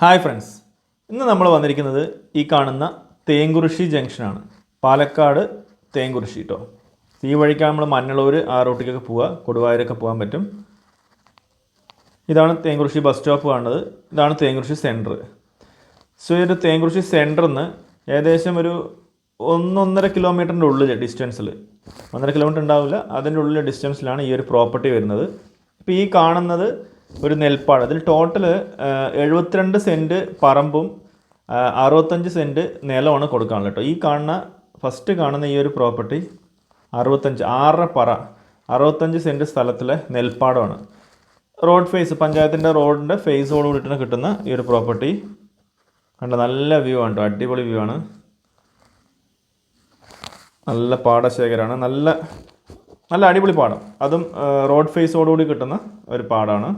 Hi friends. ഇന്ന് നമ്മൾ വന്നിരിക്കുന്നത് ഈ കാണുന്ന തേങ്കുറിശി ജംഗ്ഷനാണ്. പാലക്കാട് തേങ്കുറിശി കേട്ടോ ഈ വഴിക്കാണ് നമ്മൾ മഞ്ഞളൂർ ആ റൂട്ടിലേക്കൊക്കെ പോവുക. കൊടുവായൂരൊക്കെ പോകാൻ പറ്റും. ഇതാണ് തേങ്കുറിശി ബസ് സ്റ്റോപ്പ് കാണുന്നത്. ഇതാണ് തേങ്കുറിശി സെന്റർ. സോ ഇതൊരു തേങ്കുറിശി സെന്ററിൽ നിന്ന് ഏകദേശം ഒരു ഒന്നൊന്നര കിലോമീറ്ററിന്റെ ഉള്ളിൽ ഡിസ്റ്റൻസിൽ ഒന്നര കിലോമീറ്റർ ഉണ്ടാവില്ല. അതിന്റെ ഉള്ളിൽ ഡിസ്റ്റൻസിലാണ് ഈ ഒരു പ്രോപ്പർട്ടി വരുന്നത്. ഇപ്പോൾ ഈ കാണുന്നത് ഒരു നെൽപ്പാട്. ഇതിൽ ടോട്ടൽ എഴുപത്തിരണ്ട് സെന്റ് പറമ്പും അറുപത്തഞ്ച് സെന്റ് നിലമാണ് കൊടുക്കാനുള്ളത് കേട്ടോ. ഈ കാണുന്ന ഫസ്റ്റ് കാണുന്ന ഈ ഒരു പ്രോപ്പർട്ടി അറുപത്തഞ്ച് ആറര പറ അറുപത്തഞ്ച് സെന്റ് സ്ഥലത്തിലെ നെൽപ്പാടമാണ് റോഡ് ഫേസ് പഞ്ചായത്തിന്റെ റോഡിന്റെ ഫേസോട് കൂടിയിട്ടാണ് കിട്ടുന്ന ഈ ഒരു പ്രോപ്പർട്ടി കണ്ട നല്ല വ്യൂ ആണ് കേട്ടോ. അടിപൊളി വ്യൂ ആണ്. നല്ല പാടശേഖരമാണ് നല്ല നല്ല അടിപൊളി പാടം. അതും റോഡ് ഫേസോടുകൂടി കിട്ടുന്ന ഒരു പാടാണ്.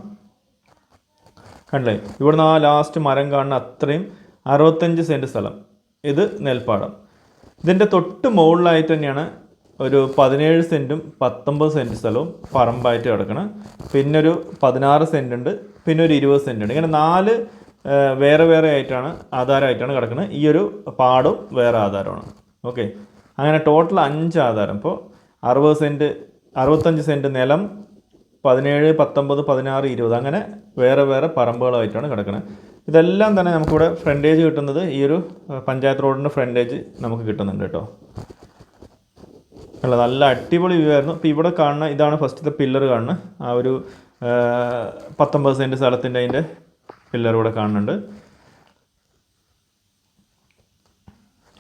കണ്ടില്ലേ? ഇവിടുന്ന് ആ ലാസ്റ്റ് മരം കാണുന്ന അത്രയും അറുപത്തഞ്ച് സെന്റ് സ്ഥലം. ഇത് നെൽപ്പാടം. ഇതിന്റെ തൊട്ട് മുകളിലായിട്ട് തന്നെയാണ് ഒരു പതിനേഴ് സെന്റും പത്തൊമ്പത് സെന്റ് സ്ഥലവും പറമ്പായിട്ട് കിടക്കണം. പിന്നെ ഒരു പതിനാറ് സെന്റ് ഉണ്ട് പിന്നെ ഒരു ഇരുപത് സെന്റ് ഉണ്ട്. ഇങ്ങനെ നാല് വേറെ വേറെ ആയിട്ടാണ് ആധാരമായിട്ടാണ് കിടക്കുന്നത് ഈ ഒരു പാടും വേറെ ആധാരമാണ്. ഓക്കെ അങ്ങനെ ടോട്ടൽ അഞ്ച് ആധാരം. ഇപ്പോൾ അറുപത് സെന്റ് അറുപത്തഞ്ച് സെന്റ് നിലം പതിനേഴ് പത്തൊമ്പത് പതിനാറ് ഇരുപത് അങ്ങനെ വേറെ വേറെ പറമ്പുകളായിട്ടാണ് കിടക്കുന്നത് ഇതെല്ലാം തന്നെ നമുക്കിവിടെ ഫ്രണ്ടേജ് കിട്ടുന്നത് ഈ ഒരു പഞ്ചായത്ത് റോഡിന്റെ ഫ്രണ്ടേജ് നമുക്ക് കിട്ടുന്നുണ്ട് കേട്ടോ. അല്ല നല്ല അടിപൊളി വ്യൂ ആയിരുന്നു. ഇപ്പോൾ ഇവിടെ കാണുന്ന ഇതാണ് ഫസ്റ്റത്തെ പില്ലർ കാണുന്നത്. ആ ഒരു പത്തൊമ്പത് സെന്റ് സ്ഥലത്തിന്റെ അതിന്റെ പില്ലർ ഇവിടെ കാണുന്നുണ്ട്.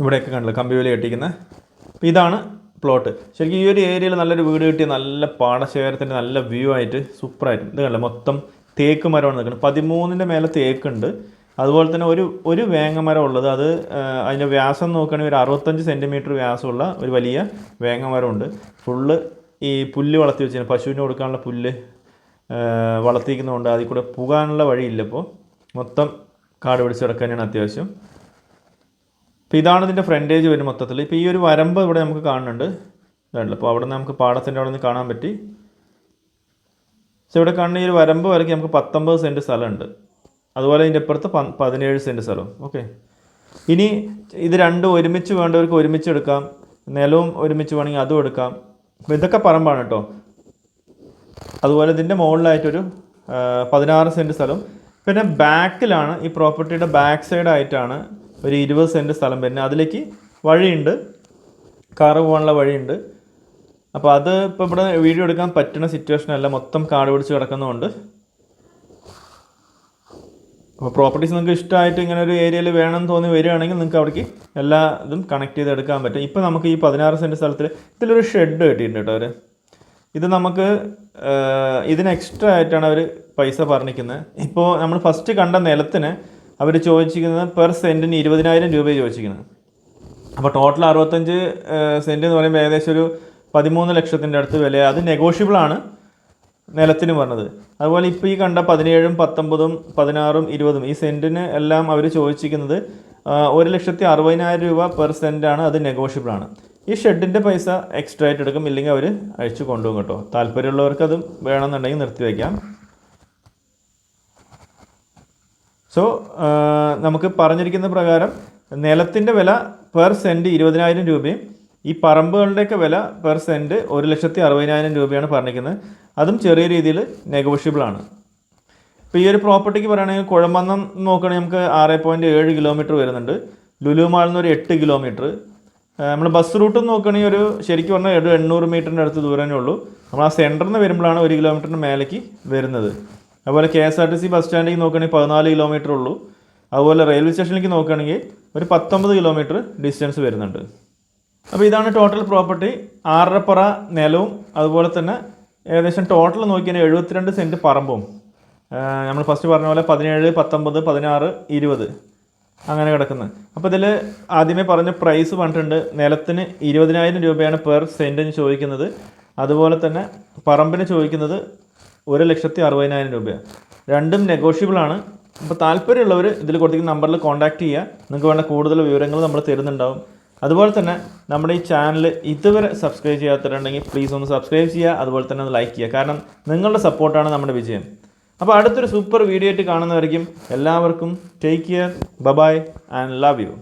ഇവിടെയൊക്കെ കണ്ടില്ല കമ്പി വില കെട്ടിക്കുന്ന അപ്പോൾ ഇതാണ് പ്ലോട്ട് ശരിക്കും ഈ ഒരു ഏരിയയിൽ നല്ലൊരു വീട് കിട്ടിയ നല്ല പാടശേഖരത്തിന്റെ നല്ല വ്യൂ ആയിട്ട് സൂപ്പറായിട്ട് ഇത് കണ്ടില്ല മൊത്തം തേക്ക് മരമാണ് നിൽക്കുന്നത്. പതിമൂന്നിന്റെ മേലെ തേക്കുണ്ട്. അതുപോലെ തന്നെ ഒരു ഒരു വേങ്ങമരം ഉള്ളത്. അത് അതിന്റെ വ്യാസം നോക്കുകയാണെങ്കിൽ ഒരു അറുപത്തഞ്ച് സെന്റിമീറ്റർ വ്യാസമുള്ള ഒരു വലിയ വേങ്ങമരമുണ്ട് ഫുള്ള് ഈ പുല്ല് വളർത്തി വെച്ചിരുന്നു പശുവിന് കൊടുക്കാനുള്ള പുല്ല് വളർത്തിയിരിക്കുന്നതുകൊണ്ട് അതിൽ കൂടെ പോകാനുള്ള വഴിയില്ല ഇപ്പോൾ മൊത്തം കാട് പിടിച്ച് കിടക്കാനാണ് അത്യാവശ്യം. അപ്പോൾ ഇതാണ് ഇതിന്റെ ഫ്രണ്ടേജ് വരും മൊത്തത്തിൽ ഇപ്പോൾ ഈ ഒരു വരമ്പ് ഇവിടെ നമുക്ക് കാണുന്നുണ്ട്. ഇതാണല്ലോ അപ്പോൾ അവിടെ നമുക്ക് പാടത്തിന്റെ അവിടെ നിന്ന് കാണാൻ പറ്റി. പക്ഷേ ഇവിടെ കാണുന്ന ഈ ഒരു വരമ്പ് വരയ്ക്ക് നമുക്ക് പത്തൊമ്പത് സെന്റ് സ്ഥലമുണ്ട്. അതുപോലെ ഇതിന്റെ അപ്പുറത്ത് പതിനേഴ് സെന്റ് സ്ഥലം ഓക്കെ ഇനി ഇത് രണ്ടും ഒരുമിച്ച് വേണ്ടവർക്ക് ഒരുമിച്ച് എടുക്കാം. നിലവും ഒരുമിച്ച് വേണമെങ്കിൽ അതും എടുക്കാം. അപ്പോൾ ഇതൊക്കെ പറമ്പാണ് കേട്ടോ. അതുപോലെ ഇതിന്റെ മുകളിലായിട്ടൊരു പതിനാറ് സെന്റ് സ്ഥലം. പിന്നെ ബാക്കിലാണ് ഈ പ്രോപ്പർട്ടിയുടെ ബാക്ക് സൈഡ് ആയിട്ടാണ് ഒരു ഇരുപത് സെന്റ് സ്ഥലം വരുന്നത്. അതിലേക്ക് വഴിയുണ്ട്. കാറ് പോകാനുള്ള വഴിയുണ്ട്. അപ്പോൾ അത് ഇപ്പോൾ ഇവിടെ വീഡിയോ എടുക്കാൻ പറ്റുന്ന സിറ്റുവേഷൻ അല്ല. മൊത്തം കാട് പിടിച്ച് കിടക്കുന്നതുകൊണ്ട്. അപ്പോൾ പ്രോപ്പർട്ടീസ് നിങ്ങൾക്ക് ഇഷ്ടമായിട്ട് ഇങ്ങനെ ഒരു ഏരിയയിൽ വേണമെന്ന് തോന്നി വരികയാണെങ്കിൽ നിങ്ങൾക്ക് അവിടേക്ക് എല്ലാ ഇതും കണക്ട് ചെയ്ത് എടുക്കാൻ പറ്റും. ഇപ്പോൾ നമുക്ക് ഈ പതിനാറ് സെന്റ് സ്ഥലത്തിൽ ഇതിലൊരു ഷെഡ് കിട്ടിയിട്ടുണ്ട് കേട്ടോ അവർ ഇത് നമുക്ക് ഇതിന് എക്സ്ട്രാ ആയിട്ടാണ് അവർ പൈസ പറഞ്ഞിരിക്കുന്നത്. ഇപ്പോൾ നമ്മൾ ഫസ്റ്റ് കണ്ട നിലത്തിന് അവർ ചോദിച്ചിരിക്കുന്നത് പെർ സെന്റിന് ഇരുപതിനായിരം രൂപ ചോദിച്ചിരിക്കുന്നത്. അപ്പോൾ ടോട്ടൽ അറുപത്തഞ്ച് സെന്റ് എന്ന് പറയുമ്പോൾ ഏകദേശം ഒരു പതിമൂന്ന് ലക്ഷത്തിന്റെ അടുത്ത് വില. അത് നെഗോഷ്യബിൾ ആണ് നിലത്തിന് പറഞ്ഞത്. അതുപോലെ ഇപ്പോൾ ഈ കണ്ട പതിനേഴും പത്തൊമ്പതും പതിനാറും ഇരുപതും ഈ സെന്റിന് എല്ലാം അവർ ചോദിച്ചിരിക്കുന്നത് ഒരു ലക്ഷത്തി അറുപതിനായിരം രൂപ പെർ സെന്റാണ് അത് നെഗോഷ്യബിൾ ആണ്. ഈ ഷെഡിന്റെ പൈസ എക്സ്ട്രാ ആയിട്ട് എടുക്കും. ഇല്ലെങ്കിൽ അവർ അഴിച്ചു കൊണ്ടുപോകും കേട്ടോ. താല്പര്യമുള്ളവർക്ക് അത് വേണമെന്നുണ്ടെങ്കിൽ നിർത്തി വയ്ക്കാം സോ നമുക്ക് പറഞ്ഞിരിക്കുന്ന പ്രകാരം നിലത്തിന്റെ വില പെർ സെന്റ് ഇരുപതിനായിരം രൂപയും ഈ പറമ്പുകളുടെയൊക്കെ വില പെർ സെന്റ് ഒരു ലക്ഷത്തി അറുപതിനായിരം രൂപയാണ് പറഞ്ഞിരിക്കുന്നത്. അതും ചെറിയ രീതിയിൽ നെഗോഷ്യബിൾ ആണ്. ഇപ്പോൾ ഈ ഒരു പ്രോപ്പർട്ടിക്ക് പറയുകയാണെങ്കിൽ കുഴമ്പന്നം നോക്കുകയാണെങ്കിൽ നമുക്ക് ആറ് പോയിന്റ് ഏഴ് കിലോമീറ്റർ വരുന്നുണ്ട്. ലുലു മാളിൽ നിന്ന് ഒരു എട്ട് കിലോമീറ്റർ നമ്മൾ ബസ് റൂട്ട് നോക്കുകയാണെങ്കിൽ ഒരു ശരിക്കും പറഞ്ഞാൽ ഒരു എണ്ണൂറ് മീറ്ററിന്റെ അടുത്ത് ദൂരമേ ഉള്ളൂ. നമ്മൾ ആ സെന്ററിൽ നിന്ന് വരുമ്പോഴാണ് ഒരു കിലോമീറ്ററിന് മേലേക്ക് വരുന്നത്. അതുപോലെ K S R T C bus സ്റ്റാൻഡിലേക്ക് നോക്കുകയാണെങ്കിൽ പതിനാല് കിലോമീറ്റർ ഉള്ളൂ. അതുപോലെ റെയിൽവേ സ്റ്റേഷനിലേക്ക് നോക്കുകയാണെങ്കിൽ ഒരു പത്തൊമ്പത് കിലോമീറ്റർ ഡിസ്റ്റൻസ് വരുന്നുണ്ട്. അപ്പോൾ ഇതാണ് ടോട്ടൽ പ്രോപ്പർട്ടി ആറരപ്പറ നിലവും അതുപോലെ തന്നെ ഏകദേശം ടോട്ടൽ നോക്കിയാൽ എഴുപത്തിരണ്ട് സെന്റ് പറമ്പും. നമ്മൾ ഫസ്റ്റ് പറഞ്ഞ പോലെ പതിനേഴ് പത്തൊമ്പത് പതിനാറ് ഇരുപത്. അങ്ങനെ കിടക്കുന്നത് അപ്പോൾ ഇതിൽ ആദ്യമേ പറഞ്ഞ പ്രൈസ് പറഞ്ഞിട്ടുണ്ട്. നിലത്തിന് ഇരുപതിനായിരം രൂപയാണ് പെർ സെന്റിന് ചോദിക്കുന്നത്. അതുപോലെ തന്നെ പറമ്പിന് ചോദിക്കുന്നത് ഒരു ലക്ഷത്തി അറുപതിനായിരം രൂപയാണ് രണ്ടും നെഗോഷ്യബിൾ ആണ്. അപ്പോൾ താല്പര്യമുള്ളവർ ഇതിൽ കൊടുത്തിരിക്കുന്ന നമ്പറിൽ കോൺടാക്റ്റ് ചെയ്യുക. നിങ്ങൾക്ക് വേണ്ട കൂടുതൽ വിവരങ്ങൾ നമ്മൾ തരുന്നുണ്ടാവും. അതുപോലെ തന്നെ നമ്മുടെ ഈ ചാനൽ ഇതുവരെ സബ്സ്ക്രൈബ് ചെയ്യാത്തവരുണ്ടെങ്കിൽ പ്ലീസ് ഒന്ന് സബ്സ്ക്രൈബ് ചെയ്യുക. അതുപോലെ തന്നെ ഒന്ന് ലൈക്ക് ചെയ്യുക. കാരണം നിങ്ങളുടെ സപ്പോർട്ടാണ് നമ്മുടെ വിജയം. അപ്പോൾ അടുത്തൊരു സൂപ്പർ വീഡിയോ ആയിട്ട് കാണുന്നവരിക്കും എല്ലാവർക്കും take care bye bye and love you